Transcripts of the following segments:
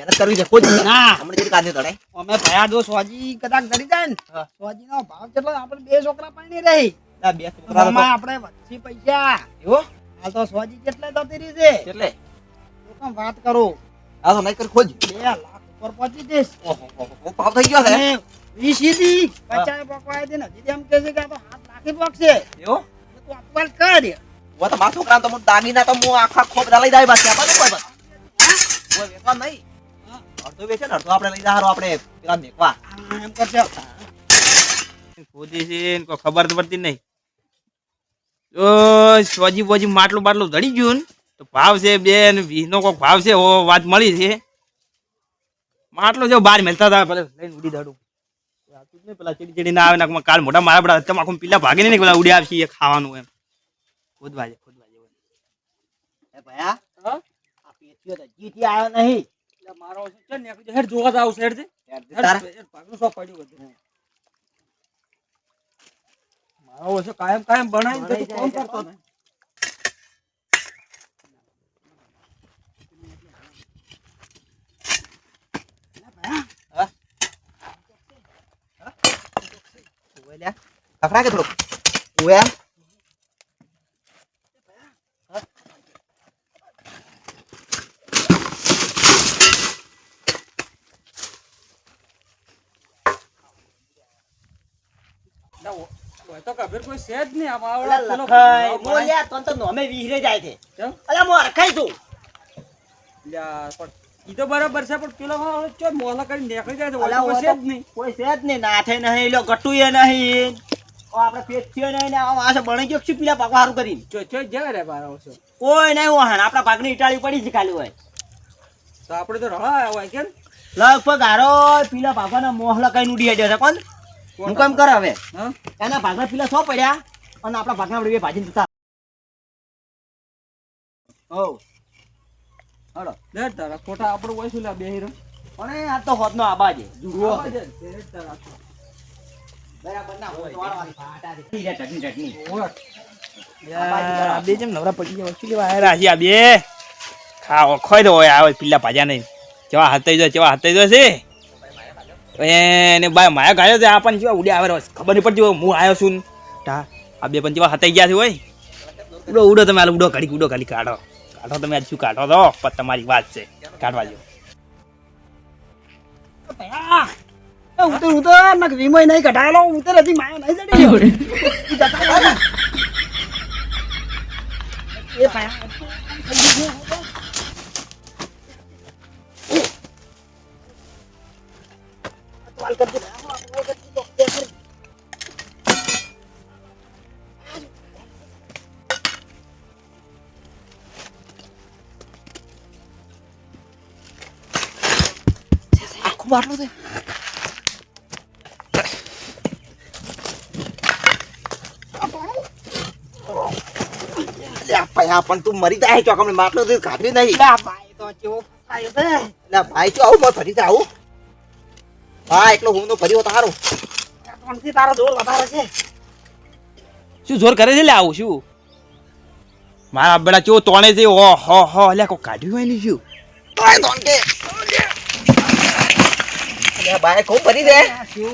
મહેનત કરવી છે કોઈ ના. હમણાં જેટલી કાંધી તળે અમે ભયા જો સોજી કદાચ ધરી જાય ને સોજી નો ભાવ કેટલો આપણે બે છોકરા પાણી રહી. ના બે છોકરા આપણે વચ્ચે પૈસા. એવો? હાલ તો સોજી કેટલે જતી રહી છે? એટલે હું વાત કરું? આ તો નહીં કરી ખોજ. બે લાખ ઉપર પહોંચી જઈશ. ઓહો ભાવ થઈ ગયો છે? વીસ સીધી પચાસ પકવાય દે ને હજી એમ કહે છે કે આ તો હાથ રાખી પકશે એવો? તું અપવાલ કર. વો તો મારા છોકરાને તો હું દાગીના તો હું આખા ખોબરા લઈ જાય બાકી આપણે કોઈ કોઈ વેચવા નહીં. અડધો વેચે ને અડધો આપણે લઈ જાય આપણે. પેલા મેકવા. એમ કરજો. ખોદી છે ને કોઈ ખબર તો પડતી નહીં. જો સોજી બોજી માટલું બાટલું ધડી ગયું ને તો ભાવ છે બે ને વીસ નો કોઈક ભાવ છે ઓ વાત મળી છે. માટલું જો બહાર મેલતા હતા પેલા લઈને ઉડી દાડું. પેલા ચીડી ચીડી ના આવે ને કાલ મોટા મારા બધા તમાકુ પીલા ભાગે નહીં ને પેલા ઉડી આવશે એ ખાવાનું એમ. ખોદવા છે ખોદવા છે એ ભયા હા? આ પેટીઓ તો જીતી આવ્યો નહીં. મારો છે. ને હેડ જોવા જાવ છે હેડ તારા? ભાગનું શું પડ્યું બધું. મારો છે કાયમ કાયમ બનાવી બનાવી દે કરતો? લ્યા. ખખડા કે થોડુંક? ઓય. હા? હોય કોઈ છે જ નહીં આ ઓલા વાવડા પેલો લખાય. ભાવ મો બનાવી- લ્યા, તો નોમે વિહરે જાય છે. કેમ? મો હરખાઈ છું. લ્યા, પણ ઈ તો બરાબર છે પણ પેલો વાળો ચો મોહલા કરીને નીકળી જાય છે હોય અલા, તો કોઈ છે જ નહીં કોઈ છે જ નહીં. નાથે નહીં, લ્યો, ગટુએ નહીં. ઓ, આપણે પેટીઓ નહીં ને આમ આશે બની ગયો શું પેલા પાકવા હારું કરી ચો ચો જાય રે બાર આવશે કોઈ નહીં ઓહણ આપણા પાકની ઇટાળી પડી છે ખાલી હોય તો આપણે તો રળા હોય કેમ લગભગ હારો પેલા ના મોહ કઈ ઉડી જાય છે કોણ હું કેમ કર હવે? એના ભાગના પીલા સો પડ્યા અને આપણા ભાગના આપણે બે ભાજીને જતા. હો હડો લે તારા ખોટા આપણું હોય શું લે બે હીરો? અને આ તો હોદનો આબા છે. જુઓ. બરાબર ના હોય ચટણી ચટણી. બે જેમ નવરા પડી ગયા શું લેવા આયા છે આ બે ખોઈ દો હોય આવે પીલા ભાજા નહીં. કેવા હાથાઈ જો કેવા હાથાઈ જાય છે? એને ભાઈ માયા ગાયો છે આ પણ ઉડે ઉડ્યા આવે ખબર નહીં પડતી હોય હું આવ્યો છું ઢા ટા આ બે પણ જેવા હતાઈ ગયા છે હોય ઉડો ઉડો તમે હાલ ઉડો ઘડી ઉડો ખાલી કાઢો. કાઢો તમે આજ શું કાઢો તો પણ તમારી વાત છે. કાઢવા જો ઉતર ઉતર નક વિમય નહીં કઢાયેલો ઉતર હજી માયા નહીં ને. એ ભયા વાલ કરજે તો તે. આખું પૈયા પણ તું મરી જાય ચોકમ માટલો તો ખાધું નહીં. ભાઈ તો કેવો ભાઈ શું આવું ફરી આવું. હા એટલો હું તો ભર્યો તારો. ત્રણથી તારો જોર વધારે છે. શું જોર કરે છે લે આવું શું? મારા બેડા ચો તોણે છે ઓ હો હો લે કોઈ કાઢ્યું હોય નહીં શું? ભાઈ તો કે અલ્યા ભાઈ ખૂબ ફરી દે. શું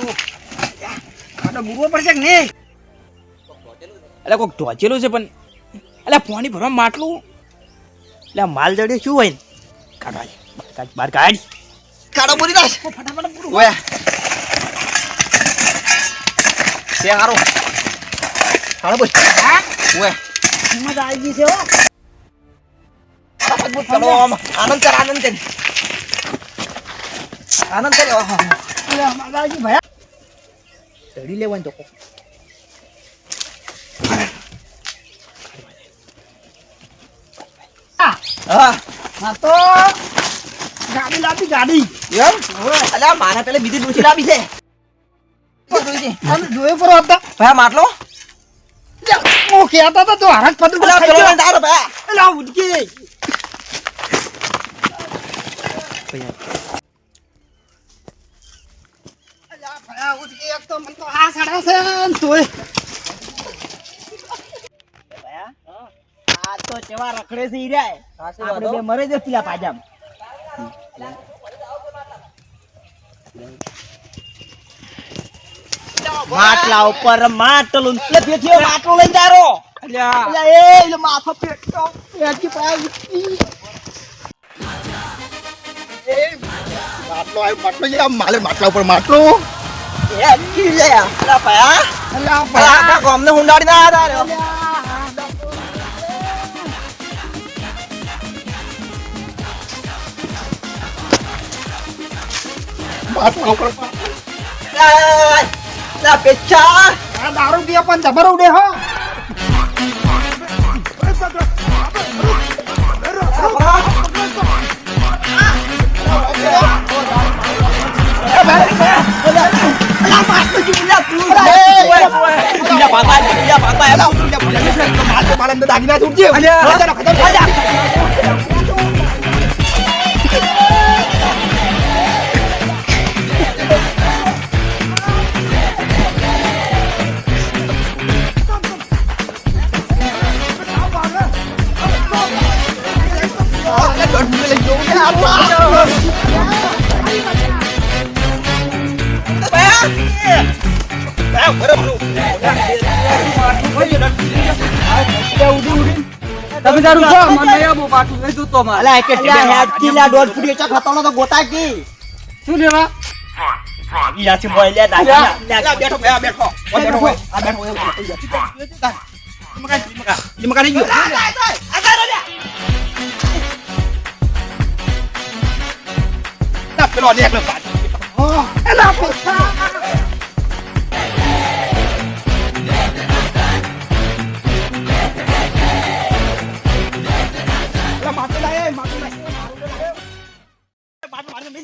કેવું? આ પડશે કે નહીં? એટલે કોઈક ઢોચેલું છે પણ એટલે પાણી ભરવા માટલું. એટલે માલ જડે શું હોય ને? કાઢવા. બહાર કાઢ. કાઢો પૂરી દાસ ફટાફટ બુરવો. ઓય તે હારું હાલો બોલ હા? ઓય મજા આવી ગઈ છે હો ફટાફટ બોલ ચલો આમ આનંદ કર આનંદ કર આનંદ કર ઓહો અરે, મજા આવી ગઈ ભયા ચડી લેવાનું તો આ, હા આ તો ગાડી લાવી ગાડી. એમ? અલ્યા મારા પેલે બીજી ડોસી લાવી છે. તમે જોયો પર હતા ભાઈ માટલો? હું કહેતા હતા તો હરક પતું અલ્યા પેલો તારો ભાઈ. એલા ઉડકી. અલ્યા ઉડકી એક તો મને તો આ સાડા છે તોય. આ? તો ચેવા રખડે છે ઈ આપણે બે મરે જ પેલા પાજામ. માટલા ઉપર માટલું. એટલે માટલો લઈને જારો. અલ્યા. એ એટલે માથો પેટો પેટી પાય માટલો આવ્યો માટલો છે માલે માટલા ઉપર માટલો. એ લે અલા પયા અલ્યા અલા ગામને હુંડાડી ના દારૂ પીએ પણ જબર ઉડે હો દાગીના છૂટજે તમે તારું છો મને આપો પાછું નહીં જોતો મારે. અલા કે હેડ ટીલા દોઢ ફૂટી ચક હતો તો ગોતા કી શું લેવા? ઈયાથી મોય લે દાગીના લે બેઠો બે બેઠો. ઓ બેઠો. આ બેઠો હોય મકા નહીં ગયો. ના, પેલો ને એકલો પાછો. એલા, પૈસા.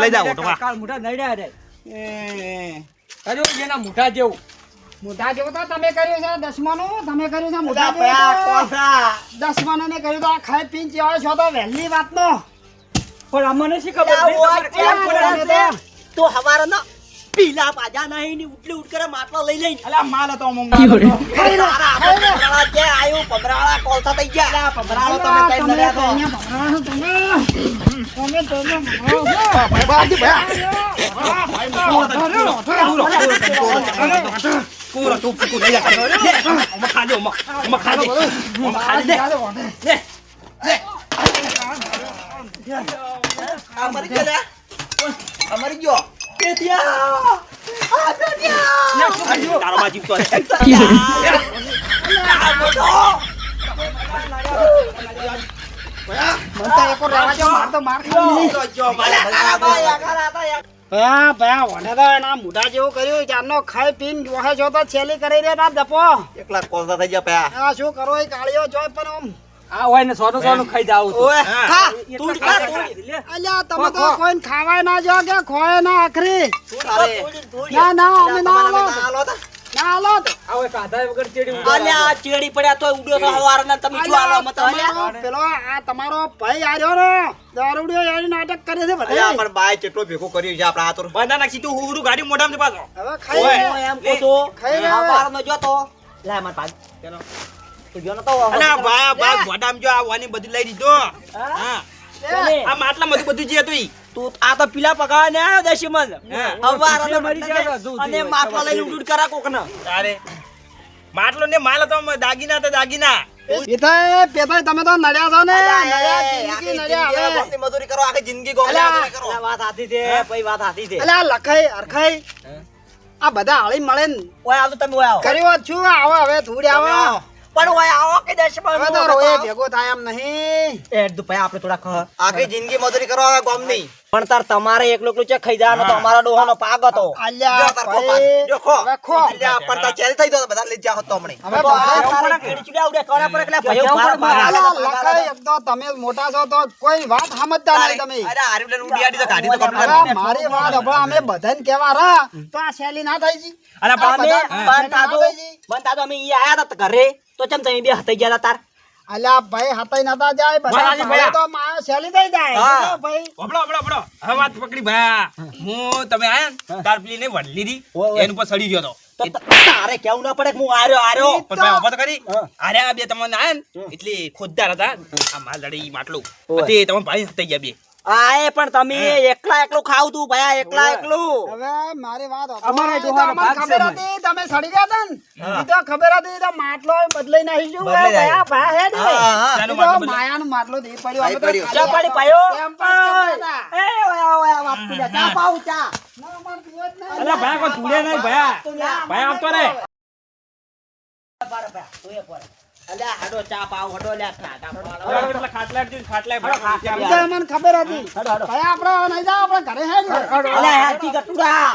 લઈ ઓટોમાં. નડ્યા રે. કર્યું એના મોઢા જેવું. મોઢા જેવું તો તમે કર્યું છે દસમાનું. તમે કર્યું છે લા. કોસા દસમાનું ને કર્યું તો આ ખાઈ પીન ચેવાય છો તો વહેલી વાતનો. પણ અમને શી ખબર? તો હવારે ના પીલા પાજા નહીં ની ઉટલી ઉટ કરે માટલા લઈ લઈ અલા માલ હતો હતો. તારા પમરાળા જે આયું પમરાળા કોલસા થઈ ગયા અલા પમરાળો તમે કઈ તમે નડ્યા તો તો અહીંયા તમે. તમે ભાઈ ભાઈ. કૂરો તું ફૂકું લઈ જા. લે, ખાજો ખાજે, આમાં. ખાજો ખાજે. ખાજો લે લે. લે. આ મરી ગયો લે. ગયો. પેટિયા આ પેટિયા તારો મને તો એકો રહેવા દો, માર તો માર ખાવી નહીં. તો જો મારે ખરા ભાઈ આ ખરા હતા યાર ભયા ભયા વને તો એના મોઢા જેવું કર્યું. જાનનો ખાઈ પીને જોહે છો તો છેલ્લી કરી રે ના દપો એકલા કોલસા થઈ ગયા શું કરો એ કાળીઓ જોય પણ આ હોય ને સોનું સોનું ખાઈ જાવ તો ખા તું ખા જાય. તું. લે. અલ્યા તમે તો કોઈને ખાવાય ના જો કે ખોય ના આખરી. ના ના અમે ના આલો ના આલો તા. ના આલો આ હોય કાંધા વગર ચેડી ઉડે. અલ્યા ચેડી પડ્યા તો હવારના તમે શું આલો મત અલ્યા તમારો પેલો આ તમારો ભાઈ આર્યો ને દારૂડિયો યાર નાટક કરે છે અલ્યા બધા પણ બાય કેટલો ભેગો કર્યો છે આપડા આ તો બધા નાખી તું હુરું ગાડી મોઢામાં પાછો. હવે ખાઈ હું એમ ખાઈ લે. જો તો. લે માર પાછ ચાલો. તું જો નતો અલા ભાઈ ભાઈ ગોડામ જો આ બધું લઈ દીધો હા? આ માટલામાં બધું જે હતું તું આ તો પીલા પકાવા ને આવ્યો દશમન હા. હવારનો મરી જાય. અને માટલા લઈને ઉડ ઉડ કરા કોક તારે. માટલો ને માલ તો દાગીના. તો દાગીના તમે તો નડ્યા છો ને? નડ્યા મજૂરી કરો આખી જિંદગી વાત હાથી છે. ભાઈ વાત હાથી છે. અલ્યા આ લખાઈ હરખાઈ. આ બધા હળી મળે ને. ઓય આવ તો તમે ઓય કર્યો છું આવો હવે થોડી આવો. પણ હોય આવો કે દશમાં હવે તો રોયે ભેગો થાય એમ નહીં. એ દુપાય આપણે થોડા ખ- આખી જિંદગી મજૂરી કરો હવે નહીં પણ તાર તમારે એકલું એકલું છે ખાઈ જવાનો તો અમારા ડોહાનો પાગ હતો. અલ્યા જો તાર ખો પાછ. ભાઈ, જો ખો. ખો. અલ્યા, પણ તાર ચેલ થઈ ગયો બધા લઈ જાઓ તો હમણે. હવે બધા ઉડે કરે પર એટલે લખાઈ તમે મોટા છો તો કોઈ વાત સમજતા નહીં તમે. અરે, તો કાઢી તો કમ્પ્લેટ. મારી વાત હવે અમે બધાને કહેવા રા તો આ શૈલી ના થાય જી. અરે પણ થાતો બંધ થાતો અમે ઈ આયા હતા ઘરે. તો ચમ તમે બે હતાઈ ગયા તાર? અલ્યા ભાઈ હતાઈ નતા જાય ભાઈ ભાઈ. તો માયા શૈલી દઈ જાય. ભાઈ? ઓબળો ઓબળો ઓબળો હવે વાત પકડી ભાઈ હું તમે આયા ને તાર પેલી ને વડલી લીધી એન પર સડી ગયો તો. તારે કેવું ના પડે કે હું આર્યો આર્યો? પણ ભાઈ ઓબત કરી. હા. આ બે તમને આયા ને એટલે ખોદદાર હતા. આ માલ દડી માટલું. ઓય. પછી તમે ભાઈ હતાઈ ગયા બે. આએ પણ તમે એકલા એકલું ખાવ તું ભયા એકલા એકલું. હવે મારી વાત. અમારે ખબર હતી તમે સડી ગયા હતા ને? તો ખબર હતી તો માટલો બદલાઈ નાખી જો ભયા ભયા હે ને? એ તો માટલું બદલાય? માયાનું માટલું દે પડ્યો. અમે તો ચા પાડી પાયો? એ ઓયા ઓયા વાપી જા ચા પાઉ ચા. ના. અલા ભાઈ કોઈ તુડે નહીં ભયા ભાઈ આપતો રે ભયા તું એ પર અલ્યા હાડો ચા પાવ હડો લ્યા ખાટલા ખાટલા ખાટલા એ ખબર હતી. આપડે હડો. ભાઈ આપણે નહીં જાઓ આપણે ઘરે હે અલ્યા હાથી ગટુડા.